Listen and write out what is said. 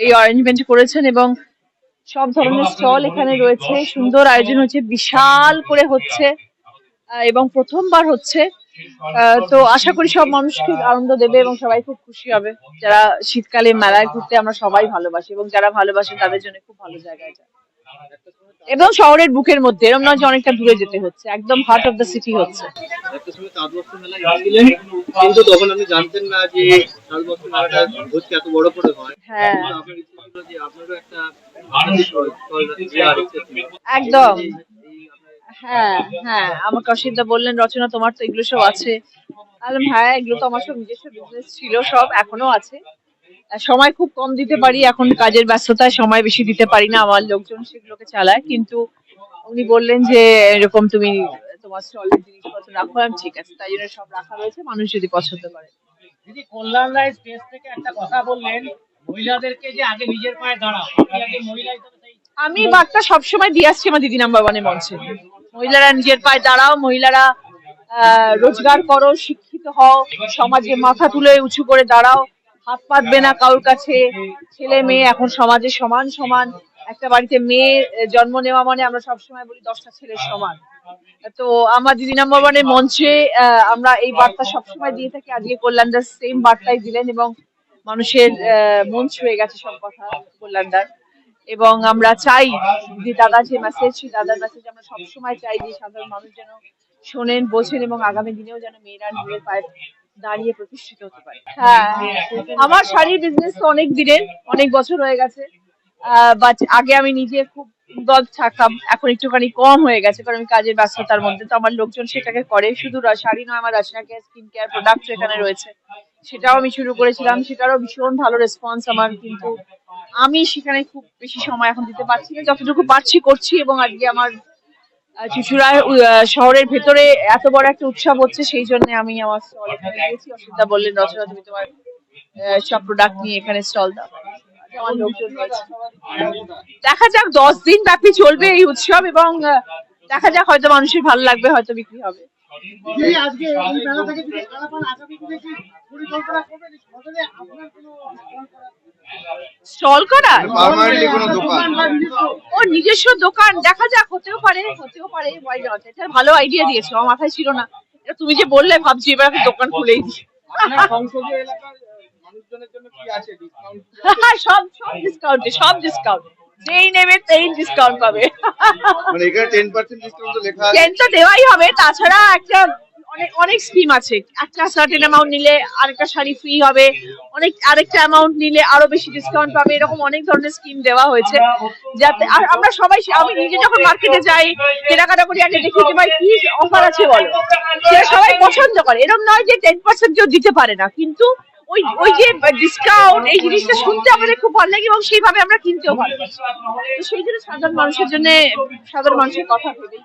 এই অ্যারেঞ্জমেন্ট করেছেন এবং সব ধরনের স্টল এখানে রয়েছে। সুন্দর আয়োজন হচ্ছে বিশাল করে হচ্ছে আহ, এবং প্রথমবার হচ্ছে। আহ, তো আশা করি সব মানুষকে আনন্দ দেবে এবং সবাই খুব খুশি হবে। যারা শীতকালে মেলায় ঘুরতে আমরা সবাই ভালোবাসি এবং যারা ভালোবাসে তাদের জন্য খুব ভালো জায়গায় যায় এবং শহরের বুকের মধ্যে এরকম নয় যে অনেকটা দূরে যেতে হচ্ছে একদম হার্ট অফ দ্য সিটি হচ্ছে। কিন্তু তখন আপনি জানতেন না যে চাঁদ বস্ত্র মেলাটা হচ্ছে এত বড় করে হয়। হ্যাঁ। একদম। হ্যাঁ হ্যাঁ। আমাকে অসিদ্ধা বললেন রচনা তোমার তো এগুলো সব আছে। বললাম হ্যাঁ এগুলো তো আমার সব নিজস্ব বিজনেস ছিল সব এখনও আছে। সময় খুব কম দিতে পারি এখন কাজের ব্যস্ততায় সময় বেশি দিতে পারি না আমার লোকজন সেগুলোকে চালায়। কিন্তু উনি বললেন যে এরকম তুমি তোমার স্টলের জিনিসপত্র রাখো আমি ঠিক আছে। তাই জন্য সব রাখা রয়েছে মানুষ যদি পছন্দ করে। দিদি কল্যাণ রায় স্টেজ থেকে একটা কথা বললেন মহিলাদেরকে যে আগে নিজের পায়ে দাঁড়াও আগে মহিলা আমি বার্তা সবসময় দিয়ে আসছি আমার দিদি নাম্বার ওয়ানে মঞ্চে। মহিলারা নিজের পায়ে দাঁড়াও মহিলারা আহ, রোজগার করো শিক্ষিত হও সমাজে মাথা তুলে উঁচু করে দাঁড়াও হাত পাতবে না কারোর কাছে। ছেলে মেয়ে এখন সমাজে সমান সমান। একটা বাড়িতে মেয়ে জন্ম নেওয়া মানে আমরা সবসময় বলি দশটা ছেলের সমান। তো আমার দিদি নাম্বার ওয়ানের মঞ্চে আমরা এই বার্তা সবসময় দিয়ে থাকি। আজকে কল্যাণদার সেম বার্তাই দিলেন এবং মানুষের মন ছুঁয়ে গেছে সব কথা কল্যাণদার। এবং আমরা চাই যে দাদা যে মেসেজ সেই দাদার মেসেজ আমরা সবসময় চাই যে সাধারণ মানুষ যেন শোনেন, বোঝেন এবং আগামী দিনেও যেন মেয়েরা নিজের পায়ে দাঁড়িয়ে প্রতিষ্ঠিত হতে পারে। হ্যাঁ আমার শাড়ির বিজনেস তো অনেক দিনের, অনেক বছর হয়ে গেছে। বাট আগে আমি নিজে খুব ইনভলভ থাকতাম এখন একটুখানি কম হয়ে গেছে কারণ আমি কাজের ব্যস্ততার মধ্যে। তো আমার লোকজন সেটাকে করে শুধু শাড়ি নয় আমার Rachana care skin care product এখানে রয়েছে সেটাও আমি শুরু করেছিলাম। সেটারও ভীষণ ভালো রেসপন্স আমার কিন্তু আমি সেখানে খুব বেশি সময় এখন দিতে পারছি না। যতটুকু পারছি করছি এবং আজকে আমার আহ, শহরের ভেতরে এত বড় একটা উৎসব হচ্ছে সেই জন্য আমি আমার স্টল এখানে দিয়েছি অসুবিধা বললেন রচনা তুমি তোমার সব প্রোডাক্ট নিয়ে এখানে স্টল দাও। আমার লোকজন রয়েছে। দেখা যাক দশ দিন ব্যাপী চলবে এই উৎসব এবং দেখা যাক হয়তো মানুষের ভালো লাগবে হয়তো বিক্রি হবে। স্টল বা নিজস্ব? ও নিজস্ব দোকান দেখা যাক হতেও পারে হতেও পারে এটা ভালো আইডিয়া দিয়েছ আমার মাথায় ছিল না। তুমি যে বললে ভাবছি এবার আমি দোকান খুলেই দিই। সংসদীয় এলাকার সব সব ডিসকাউন্টে সব ডিসকাউন্ট যেই নেবে সেই ডিসকাউন্ট পাবে। মানে এখানে ডিসকাউন্ট তো লেখা আছে। টেন তো দেওয়াই হবে তাছাড়া একটা অনেক অনেক স্কিম আছে। একটা সার্টেন অ্যামাউন্ট নিলে আরেকটা শাড়ি ফ্রি হবে। অনেক আরেকটা অ্যামাউন্ট নিলে আরও বেশি ডিসকাউন্ট পাবে। এরকম অনেক ধরনের স্কিম দেওয়া হয়েছে। যাতে আর আমরা সবাই আমি নিজে যখন মার্কেটে যাই কেনাকাটা করি আগে দেখি যে ভাই কি অফার আছে বলো? সেটা সবাই পছন্দ করে। এরকম নয় যে টেন পার্সেন্ট কেউ দিতে পারে না। কিন্তু ওই ওই যে ডিসকাউন্ট এই জিনিসটা শুনতে আমাদের খুব ভালো লাগে এবং সেইভাবে আমরা কিনতেও ভালোবাসি। তো সেই জন্য সাধারণ মানুষের জন্য সাধারণ মানুষের কথা ভেবেই